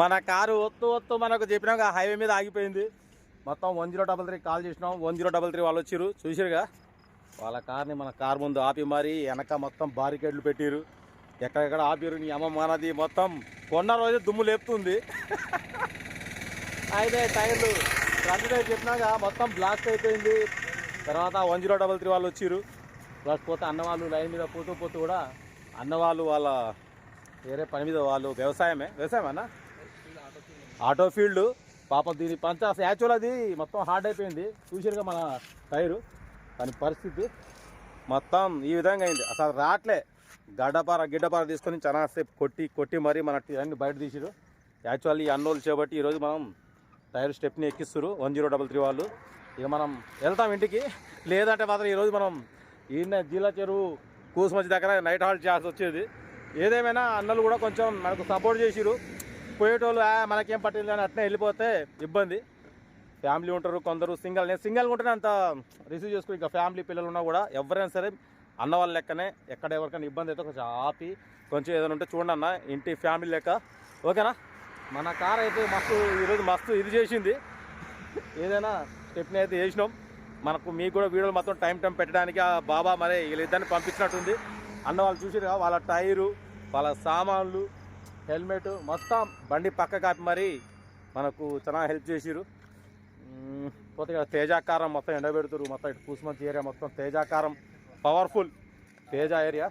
మన కారు ఒత్తు ఒత్తు మనకు చెప్పినాక హైవే మీద ఆగిపోయింది. మొత్తం one zero double three call చేసినాం. వన్ జీరో డబల్ త్రీ వాళ్ళు వచ్చిర్రు. చూసిరుగా వాళ్ళ కార్ని మన కార్ ముందు ఆపి మరి వెనక మొత్తం బారికేడ్లు పెట్టిరు ఎక్కడెక్కడ ఆపిరు నీ అమ్మ మనది మొత్తం కొన్న రోజు దుమ్ము లేపుతుంది. అయితే టైర్లు. రెండు టైర్ చెప్పినాక మొత్తం బ్లాస్ట్ అయిపోయింది. తర్వాత వన్ జీరో డబల్ త్రీ వాళ్ళు వచ్చిర్రు. ప్లస్ పోతే అన్న వాళ్ళు లైన్ మీద పోతూ పోతూ కూడా అన్న వాళ్ళు వాళ్ళ వేరే పని మీద వాళ్ళు వ్యవసాయమే. వ్యవసాయం అన్న? Auto field. పాపం దీని పంచ యాక్చువల్ అది మొత్తం హార్డ్ అయిపోయింది. చూసారుగా మన టైరు. దాని పరిస్థితి మొత్తం ఈ విధంగా అయింది. అసలు రాట్లే. గడ్డపార గిడ్డపార తీసుకొని చాలా సేపు కొట్టి కొట్టి మరీ మన అన్ని బయట తీసిరు. యాక్చువల్లీ ఈ అన్నోళ్ళు చేపట్టి ఈరోజు మనం టైర్ స్టెప్ని ఎక్కిస్తారు వన్ జీరో డబల్ త్రీ వాళ్ళు. ఇక మనం వెళ్తాం ఇంటికి. లేదంటే మాత్రం ఈరోజు మనం ఈయన జీలా చెరువు కూసుమచ్చి దగ్గర నైట్ హాల్ట్ చేయాల్సి వచ్చేది. ఏదేమైనా అన్నలు కూడా కొంచెం మనకు సపోర్ట్ చేసిరు పోయేటోళ్ళు మనకేం పట్టింది అని అట్నే వెళ్ళిపోతే ఇబ్బంది. ఫ్యామిలీ ఉంటారు కొందరు సింగల్. నేను సింగల్గా ఉంటేనే అంత రిసీవ్ చేసుకుని. ఇంకా ఫ్యామిలీ పిల్లలు ఉన్నా కూడా ఎవరైనా సరే అన్న వాళ్ళ లెక్కనే ఎక్కడ ఎవరికైనా ఇబ్బంది అయితే కొంచెం ఆపి కొంచెం ఏదైనా ఉంటే చూడండి అన్న ఇంటి ఫ్యామిలీ లెక్క. ఓకేనా? మన కార్ అయితే మస్తు ఈరోజు మస్తు ఇది చేసింది. ఏదైనా స్టెప్ని అయితే వేసినాం. మనకు మీకు కూడా వీడియోలు మొత్తం టైం టైం పెట్టడానికి ఆ బాబా మరి వీళ్ళిద్దరిని పంపించినట్టుంది. అన్న వాళ్ళు చూసిరుగా వాళ్ళ టైరు వాళ్ళ సామాన్లు హెల్మెట్ మొత్తం బండి పక్క కాపి మరి మనకు చాలా హెల్ప్ చేసిరు మ్మ్. పోతే తేజాకారం మొత్తం ఎండబెడుతురు మొత్తం ఇటు కూసుమంచి ఏరియా మొత్తం తేజాకారం పవర్ఫుల్ తేజ ఏరియా.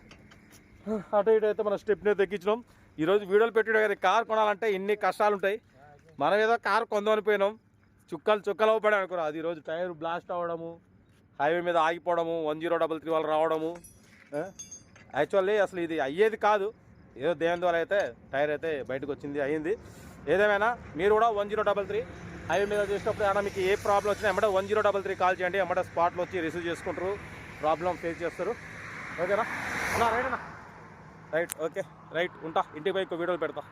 అటు ఇటు అయితే మన స్టెప్ని తగ్గించినాం ఈరోజు వీడియోలు పెట్టాడు కదా కార్ కొనాలంటే ఇన్ని కష్టాలు ఉంటాయి మనం ఏదో కార్ కొందామని పోయినాం. చుక్కలు చుక్కలు అవ్వబడి అనుకున్నా అది ఈరోజు టైర్ బ్లాస్ట్ అవ్వడము హైవే మీద ఆగిపోవడము వన్ జీరో డబల్ త్రీ వాళ్ళు రావడము యాక్చువల్లీ అసలు ఇది అయ్యేది కాదు. ఏదో దేని ద్వారా అయితే టైర్ అయితే బయటకు వచ్చింది అయ్యింది. ఏదేమైనా మీరు కూడా one zero double three highway మీద చేసినప్పుడు ఏమైనా మీకు ఏ ప్రాబ్లం వచ్చినా ఎమ్మటే one zero double three call చేయండి. ఎమ్మటే స్పాట్లో వచ్చి రిసీవ్ చేసుకుంటారు. ప్రాబ్లం ఫేస్ చేస్తారు. ఓకేనా రైట్ అన్నా? రైట్ ఓకే రైట్ ఉంటా. ఇంటికి పోయి వీడియోలు పెడతా.